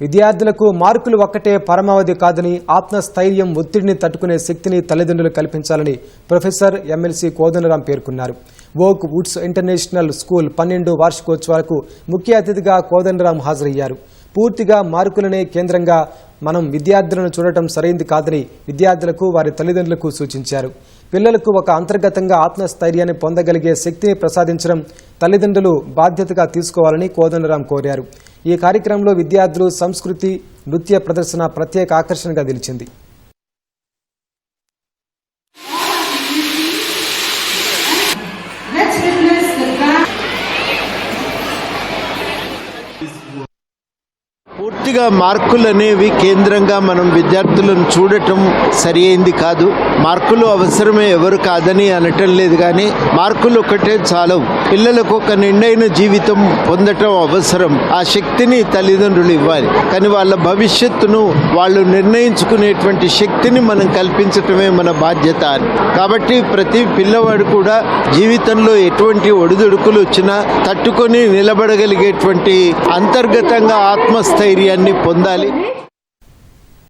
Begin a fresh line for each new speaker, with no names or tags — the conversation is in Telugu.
విద్యార్థులకు మార్కులు ఒక్కటే పరమావధి కాదని ఆత్మస్థైర్యం ఒత్తిడిని తట్టుకునే శక్తిని తల్లిదండ్రులు కల్పించాలని ప్రొఫెసర్ ఎమ్మెల్సీ కోదండరాం పేర్కొన్నారు. వోక్ వుడ్స్ ఇంటర్నేషనల్ స్కూల్ పన్నెండు వార్షికోత్సవాలకు ముఖ్య అతిథిగా కోదండరాం హాజరయ్యారు. పూర్తిగా మార్కులనే కేంద్రంగా మనం విద్యార్థులను చూడటం సరైంది కాదని విద్యార్థులకు వారి తల్లిదండ్రులకు సూచించారు. పిల్లలకు ఒక అంతర్గతంగా ఆత్మస్థైర్యాన్ని పొందగలిగే శక్తిని ప్రసాదించడం తల్లిదండ్రులు బాధ్యతగా తీసుకోవాలని కోదండరాం కోరారు. ఈ కార్యక్రమంలో విద్యార్థులు సంస్కృతి నృత్య ప్రదర్శన ప్రత్యేక ఆకర్షణగా నిలిచింది.
పూర్తిగా మార్కులు అనేవి కేంద్రంగా మనం విద్యార్థులను చూడటం సరి అయింది కాదు. మార్కులు అవసరమే ఎవరు కాదని అనటం లేదు కానీ మార్కులు ఒకటే చాలవు. పిల్లలకు ఒక నిండైన జీవితం పొందటం అవసరం. ఆ శక్తిని తల్లిదండ్రులు ఇవ్వాలి. కానీ వాళ్ళ భవిష్యత్తును వాళ్ళు నిర్ణయించుకునేటువంటి శక్తిని మనం కల్పించటమే మన బాధ్యత కాబట్టి ప్రతి పిల్లవాడు కూడా జీవితంలో ఎటువంటి ఒడిదుడుకులు వచ్చినా తట్టుకొని నిలబడగలిగేటువంటి అంతర్గతంగా ధైర్యాన్ని పొందాలి.